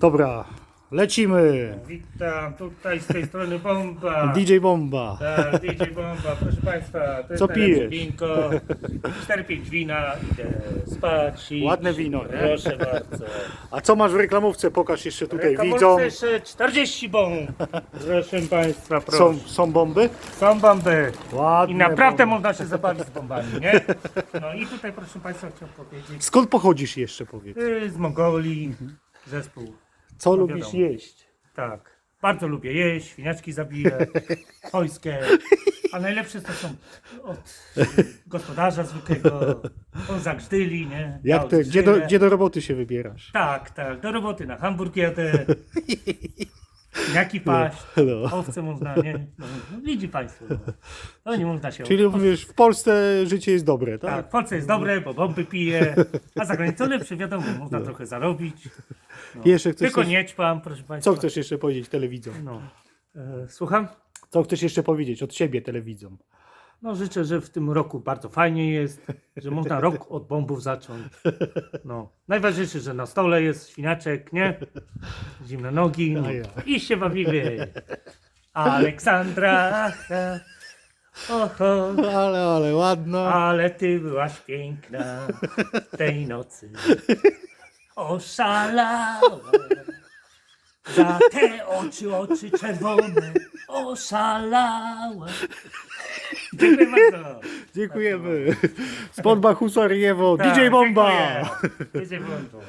Dobra, lecimy. Witam, tutaj z tej strony Bomba. DJ Bomba. Tak, DJ Bomba, proszę Państwa, to jest Co pijesz? winko. 4-5 wina, idę spać i... Ładne wino, nie? Proszę bardzo. A co masz w reklamówce? Pokaż jeszcze tutaj Reklamówce widzom. jeszcze 40 bomb. Proszę Państwa, proszę. Są, są bomby? Są bomby. Ładne I naprawdę bomby. można się zabawić z bombami, nie? No i tutaj, proszę Państwa, chciałem powiedzieć. Skąd pochodzisz jeszcze powiedz? y, Z Mongolii, zespół. Co no lubisz wiadomo. jeść? Tak. Bardzo lubię jeść, świniaczki zabiję, wojskie. A najlepsze to są od gospodarza zwykłego, on zagrzdyli, nie? Ja Jak te, gdzie, do, gdzie do roboty się wybierasz? Tak, tak, do roboty na Hamburg jadę. Jaki paść, No. owce można, nie? No, no, widzi Państwo, no. no nie można się... Czyli mówisz, w Polsce życie jest dobre, tak? Tak, w Polsce jest dobre, bo bomby pije, a za granicą lepsze, wiadomo, można trochę zarobić. No. Jeszcze chcesz Tylko coś, nie ćpam, proszę Państwa. Co chcesz jeszcze powiedzieć telewidzom? No. E, słucham? Co chcesz jeszcze powiedzieć od siebie telewidzom? No życzę, że w tym roku bardzo fajnie jest, że można rok od bombów zacząć. No. Najważniejsze, że na stole jest świniaczek, nie? Zimne nogi no. I się bawimy. Aleksandra, oho, Ale, ale ładna. ale ty byłaś piękna tej nocy. Oszalała. Za te oczy, oczy czerwone oszalała. Dziękuję bardzo. Dziękujemy. Spod Bachusariewo, Tak, DJ Bomba. dziękuję. DJ Bomba.